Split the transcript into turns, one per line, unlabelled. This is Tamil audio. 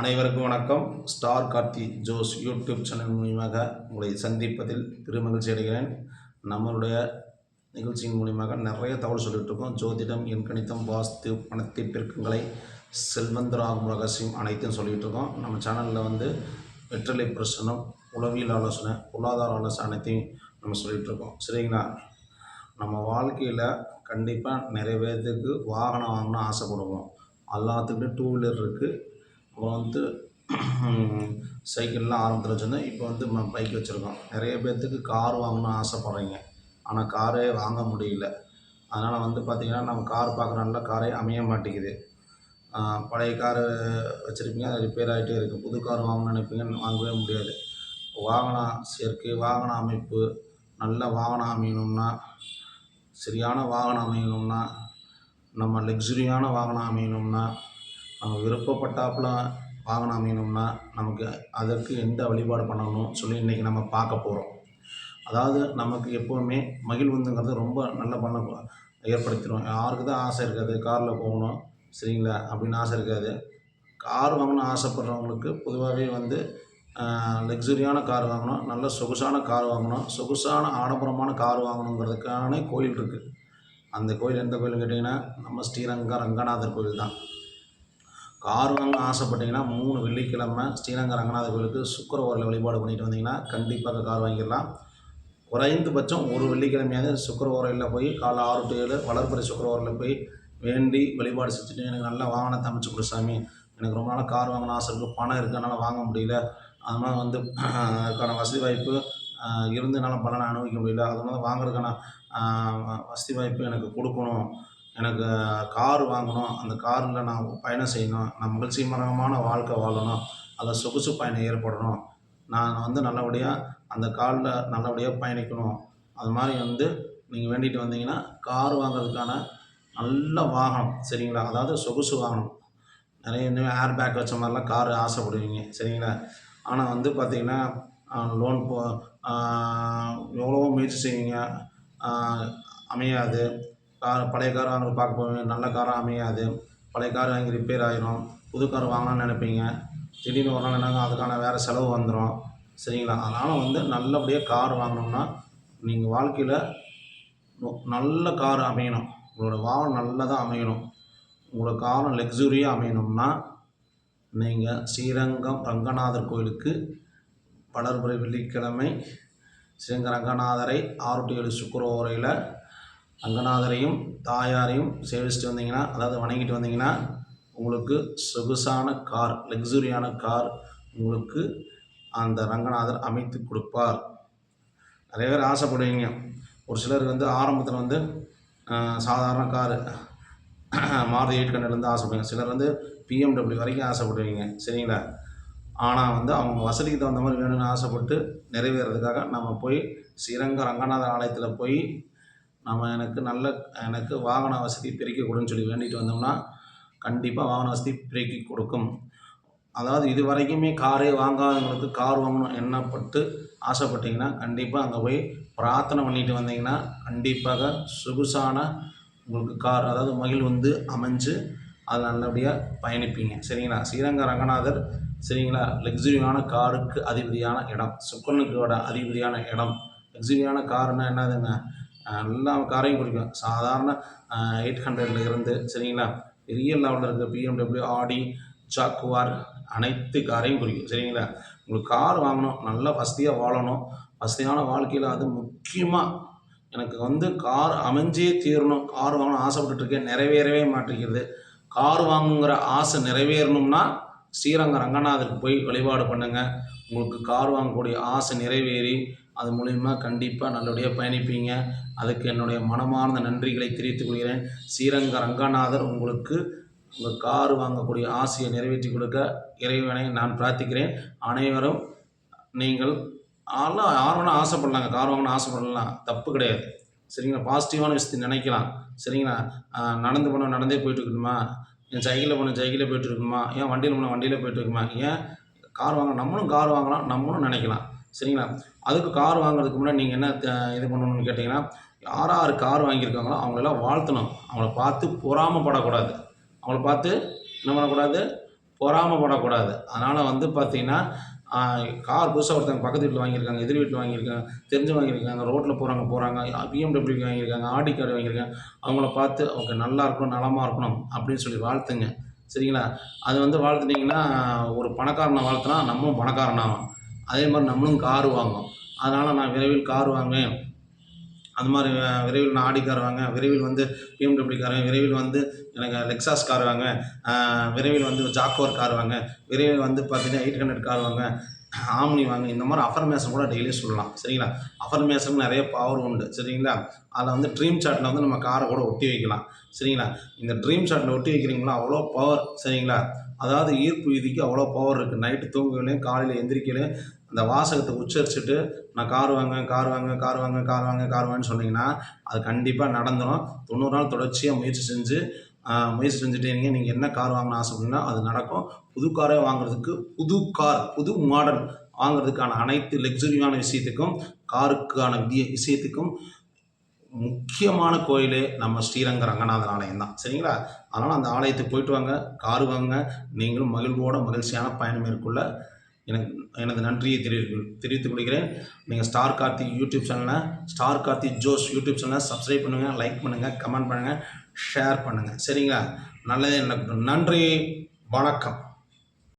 அனைவருக்கும் வணக்கம். Star Karthi Jose YouTube channel மூலியமாக உங்களை சந்திப்பதில் பெருமகிழ்ச்சி அடைகிறேன். நம்மளுடைய நிகழ்ச்சியின் மூலியமாக நிறைய தகவல் சொல்லிட்டு இருக்கோம். ஜோதிடம் எண்கணித்தம் வாஸ்து பணத்தை பெருக்கங்களை செல்வந்தராகும் ரகசியம் அனைத்தும் சொல்லிகிட்டு இருக்கோம். நம்ம சேனலில் வந்து வெற்றிலை பிரசனம் உளவியல் ஆலோசனை பொருளாதார ஆலோசனை அனைத்தையும் நம்ம சொல்லிகிட்டு இருக்கோம். சரிங்களா? நம்ம வாழ்க்கையில் கண்டிப்பாக நிறைய பேர்த்துக்கு வாகனம் வாங்கணும்னு ஆசைப்படுவோம். எல்லாத்துக்கிட்டும் டூ வீலர் இருக்குது அப்புறம் வந்து சைக்கிள்லாம் ஆரம்பத்தில் வச்சுருந்தோம் இப்போ வந்து பைக் வச்சுருக்கோம். நிறைய பேர்த்துக்கு கார் வாங்கணும்னு ஆசைப்பட்றீங்க. ஆனால் காரே வாங்க முடியல. அதனால் வந்து பார்த்திங்கன்னா நம்ம கார் பார்க்குற நல்ல காரே அமைய மாட்டேங்குது. பழைய காரு வச்சுருப்பீங்க அது ரிப்பேர் ஆகிட்டே இருக்குது புது கார் வாங்கணும்னு நினைப்பீங்க வாங்கவே முடியாது. வாகன சேர்க்கை வாகன அமைப்பு நல்ல வாகனம் அமையணும்னா சரியான வாகனம் அமையணும்னா நம்ம லக்ஸுரியான வாகனம் அமையணும்னா நம்ம விருப்பப்பட்டாப்புல வாகனம் அமையணும்னா நமக்கு அதற்கு எந்த வழிபாடு பண்ணணும் சொல்லி இன்றைக்கி நம்ம பார்க்க போகிறோம் அதாவது நமக்கு எப்போவுமே மகிழ்வுந்துங்கிறது ரொம்ப நல்ல பண்ண ஏற்படுத்திடும் யாருக்கு தான் ஆசை இருக்காது காரில் போகணும் சரிங்களா? அப்படின்னு ஆசை இருக்காது. கார் வாங்கணும்னு ஆசைப்படுறவங்களுக்கு பொதுவாகவே வந்து லக்ஸுரியான கார் வாங்கணும் நல்ல சொகுசான கார் வாங்கணும் சொகுசான ஆடம்பரமான கார் வாங்கணுங்கிறதுக்கான கோயில் இருக்குது அந்த கோயில் எந்த கோயில் கேட்டிங்கன்னா நம்ம ஸ்ரீரங்க ரங்கநாதர் கோயில் தான். கார் வாங்க ஆசைப்பட்டீங்கன்னா மூணு வெள்ளிக்கிழமை ஸ்ரீரங்க ரங்கநாத கோயிலுக்கு சுக்கரவாரில் வழிபாடு பண்ணிட்டு வந்தீங்கன்னா கண்டிப்பாக கார் வாங்கிடலாம். குறைந்தபட்சம் ஒரு வெள்ளிக்கிழமையாவது சுக்கரவாரில் போய் காலை ஆறு டு ஏழு வளர்ப்புறை சுக்கரவாரில் போய் வேண்டி வழிபாடு செஞ்சுட்டு எனக்கு நல்ல வாகனத்தை அமைச்சு கொடு சாமி. எனக்கு ரொம்ப நாள் கார் வாங்கின ஆசை இருக்குது பணம் இருக்குது என்னால் வாங்க முடியல. அதனால் வந்து அதுக்கான வசதி வாய்ப்பு இருந்தனால இருந்து என்னால் பலனை அனுபவிக்க முடியல. அதனால் வாங்குறதுக்கான வசதி வாய்ப்பு எனக்கு கொடுக்கணும். எனக்கு கார் வாங்கணும். அந்த காரில் நான் பயணம் செய்யணும். நான் மகிழ்ச்சிகரமான வாழ்க்கை வாழணும். அதில் சொகுசு பயணம் ஏற்படணும். நான் வந்து நல்லபடியாக அந்த காரில் நல்லபடியாக பயணிக்கணும். அது மாதிரி வந்து நீங்கள் வேண்டிட்டு வந்தீங்கன்னா கார் வாங்குறதுக்கான நல்ல வாகனம் சரிங்களா? அதாவது சொகுசு வாகனம். நிறைய இன்னும் ஏர் பேக் வச்ச மாதிரிலாம் கார் ஆசைப்படுவீங்க சரிங்களா? ஆனால் வந்து பார்த்திங்கன்னா லோன் போ எவ்வளவோ முயற்சி செய்வீங்க. அமையாது. கார் பழைய கார் வாங்க பார்க்க போவீங்க நல்ல காராக அமையாது. பழைய கார் வாங்கி ரிப்பேர் ஆகிரும் புது கார் வாங்கலாம்னு நினைப்பீங்க. திடீர்னு ஒரு நாள் என்னங்க அதுக்கான வேறு செலவு வந்துடும் சரிங்களா? அதனால் வந்து நல்லபடியாக கார் வாங்கினோம்னா நீங்கள் வாழ்க்கையில் நல்ல கார் அமையணும். உங்களோட வாகனம் நல்லதாக அமையணும். உங்களோட காரம் லக்ஸுரியாக அமையணும்னா நீங்கள் ஸ்ரீரங்கம் ரங்கநாதர் கோயிலுக்கு வளர்புரை வெள்ளிக்கிழமை ஸ்ரீரங்க ரங்கநாதரை ஆறு டு ஏழு சுக்கரவோரையில் ரங்கநாதரையும் தாயாரையும் சேவிச்சுட்டு வந்தீங்கன்னா அதாவது வணங்கிட்டு வந்தீங்கன்னா உங்களுக்கு சொகுசான கார் லக்ஸுரியான கார் உங்களுக்கு அந்த ரங்கநாதர் அமைத்து கொடுப்பார். நிறைய பேர் ஆசைப்படுவீங்க. ஒரு சிலர் வந்து ஆரம்பத்தில் வந்து சாதாரண காரு மாருதி எயிட் ஹண்ட்ரட்லேருந்து ஆசைப்படுவீங்க. சிலர் வந்து பிஎம்டபிள்யூ வரைக்கும் ஆசைப்படுவீங்க. சரிங்களா? ஆனால் வந்து அவங்க வசதிக்கு தகுந்த மாதிரி வேணும்னு ஆசைப்பட்டு நிறைவேறதுக்காக நம்ம போய் ஸ்ரீரங்க ரங்கநாதர் ஆலயத்தில் போய் நம்ம எனக்கு நல்ல எனக்கு வாகன வசதி பெருக்கி கொடுன்னு சொல்லி வேண்டிட்டு வந்தோம்னா கண்டிப்பாக வாகன வசதி பெருக்கி கொடுக்கும். அதாவது இது வரைக்குமே காரே வாங்காதவங்களுக்கு கார் வாங்கணும் எண்ணப்பட்டு ஆசைப்பட்டீங்கன்னா கண்டிப்பாக அங்கே போய் பிரார்த்தனை பண்ணிட்டு வந்தீங்கன்னா கண்டிப்பாக சொகுசான உங்களுக்கு கார் அதாவது மகிழ் வந்து அமைஞ்சு அது நல்லபடியாக பயணிப்பீங்க. சரிங்களா? ஸ்ரீரங்க ரங்கநாதர் சரிங்களா? லக்ஸுரியான காருக்கு அதிபதியான இடம். சுக்கனுக்கோட அதிபதியான இடம். லக்ஸுரியான காருன்னா என்னதுங்க? எல்லா காரையும் பிடிக்கும். சாதாரண எயிட் ஹண்ட்ரட்ல இருந்து சரிங்களா? பெரிய லெவலில் இருக்க பிஎம்டபிள்யூ ஆடி ஜாக்குவார் அனைத்து காரையும் குறிக்கும் சரிங்களா? உங்களுக்கு கார் வாங்கணும் நல்லா வசதியாக வாழணும். வசதியான வாழ்க்கையில் அது முக்கியமாக எனக்கு வந்து கார் அமைஞ்சே தீரணும். கார் வாங்கணும் ஆசைப்பட்டுட்டு இருக்கேன் நிறைவேறவே மாட்டேங்கிறது. கார் வாங்குங்கிற ஆசை நிறைவேறணும்னா ஸ்ரீரங்க ரங்கநாதருக்கு போய் வழிபாடு பண்ணுங்கள் உங்களுக்கு கார் வாங்கக்கூடிய ஆசை நிறைவேறி அது மூலிமா கண்டிப்பாக நல்லபடியாக பயணிப்பீங்க. அதுக்கு என்னுடைய மனமார்ந்த நன்றிகளை தெரிவித்துக் கொள்கிறேன். ஸ்ரீரங்க ரங்கநாதர் உங்களுக்கு உங்கள் கார் வாங்கக்கூடிய ஆசையை நிறைவேற்றி கொடுக்க இறைவனை நான் பிரார்த்திக்கிறேன். அனைவரும் நீங்கள் ஆலாம் யார் வேணால் ஆசைப்படலாங்க. கார் வாங்கணும்னு ஆசைப்படலாம். தப்பு கிடையாது. சரிங்களா? பாசிட்டிவான விஷயத்தை நினைக்கலாம். சரிங்களா? நடந்து போனால் நடந்தே போயிட்டு இருக்கணுமா? என் சைக்கிளில் போனால் சைக்கிளில் போயிட்டு இருக்கணுமா? ஏன் வண்டியில் போனால் வண்டியில் போயிட்டு இருக்குமா ஏன் கார் வாங்க நம்மளும் கார் வாங்கலாம் நம்மளும் நினைக்கலாம். சரிங்களா? அதுக்கு கார் வாங்குறதுக்கு முன்னாடி நீங்கள் என்ன த- இது பண்ணணும்னு கேட்டிங்கன்னா யார் யார் கார் வாங்கியிருக்காங்களோ அவங்களெல்லாம் வாழ்த்தணும். அவங்கள பார்த்து பொறாமப்படக்கூடாது. அவங்கள பார்த்து என்ன பண்ணக்கூடாது? பொறாமப்படக்கூடாது. அதனால் வந்து பார்த்திங்கன்னா கார் புதுசாக ஒருத்தவங்க பக்கத்து வீட்டில் வாங்கியிருக்காங்க எதிர் வீட்டில் வாங்கியிருக்காங்க தெரிஞ்சு வாங்கியிருக்காங்க ரோட்டில் போகிறாங்க போகிறாங்க பிஎம்டபிள்யூ வாங்கியிருக்காங்க ஆடி கார்டு வாங்கியிருக்காங்க அவங்கள பார்த்து ஓகே நல்லா இருக்கணும் நலமாக இருக்கணும் அப்படின்னு சொல்லி வாழ்த்துங்க. சரிங்களா? அது வந்து வாழ்த்துட்டிங்கன்னா ஒரு பணக்காரனை வாழ்த்துனா நம்மளும் பணக்காரனாகும் அதே மாதிரி நம்மளும் கார் வாங்கும் அதனால் நான் விரைவில் கார் வாங்குவேன். அந்த மாதிரி விரைவில் நான் ஆடி கார் வாங்க விரைவில் வந்து பிஎம்டபிள்யூ கார் விரைவில் வந்து எனக்கு லெக்ஸாஸ் கார் வாங்க விரைவில் வந்து ஜாக்குவர் கார் வாங்க விரைவில் வந்து பார்த்தீங்கன்னா எயிட் ஹண்ட்ரட் கார் வாங்க ஆம்னி வாங்க இந்த மாதிரி அஃபர்மேஷன் கூட டெய்லியும் சொல்லலாம். சரிங்களா? அஃபர்மேஷன் நிறைய பவர் உண்டு. சரிங்களா? அதில் வந்து ட்ரீம் சார்ட்டில் வந்து நம்ம காரை கூட ஒட்டி வைக்கலாம். சரிங்களா? இந்த ட்ரீம் சார்ட்டில் ஒட்டி வைக்கிறீங்களா? அவ்வளோ பவர் சரிங்களா? அதாவது ஈர்ப்பு விதிக்கு அவ்வளோ பவர் இருக்குது நைட்டு தூங்குகளையும் காலையில் எந்திரிக்கலையும் அந்த வாசகத்தை உச்சரிச்சுட்டு நான் கார் வாங்க கார் வாங்க கார் வாங்க கார் வாங்க கார் வாங்கன்னு சொன்னீங்கன்னா அது கண்டிப்பாக நடந்துடும் தொண்ணூறு நாள் தொடர்ச்சியாக முயற்சி செஞ்சு முயற்சி செஞ்சுட்டீங்க நீங்கள் என்ன கார் வாங்கணும் ஆசைப்பட்டீங்கன்னா அது நடக்கும். புது காரே வாங்குறதுக்கு புது கார் புது மாடல் வாங்குறதுக்கான அனைத்து லக்ஸுரியான விஷயத்துக்கும் காருக்கான விதிய விஷயத்துக்கும் முக்கியமான கோயிலே நம்ம ஸ்ரீரங்க ரங்கநாதர் ஆலயம் தான். சரிங்களா? அதனால் அந்த ஆலயத்துக்கு போயிட்டு வாங்க கார் வாங்க நீங்களும் மகிழ்வோட மகிழ்ச்சியான பயணம் மேற்கொள்ள எனக்கு எனது நன்றியை தெரிவித்து தெரிவித்துக் கொள்கிறேன். நீங்கள் ஸ்டார் கார்த்திக் யூடியூப் சேனலை ஸ்டார் கார்த்திக் ஜோஸ் யூடியூப் சேனலை சப்ஸ்கிரைப் பண்ணுங்கள் லைக் பண்ணுங்கள் கமெண்ட் பண்ணுங்கள் ஷேர் பண்ணுங்கள் சரிங்களா? நல்லதே எனக்கு நன்றி வணக்கம்.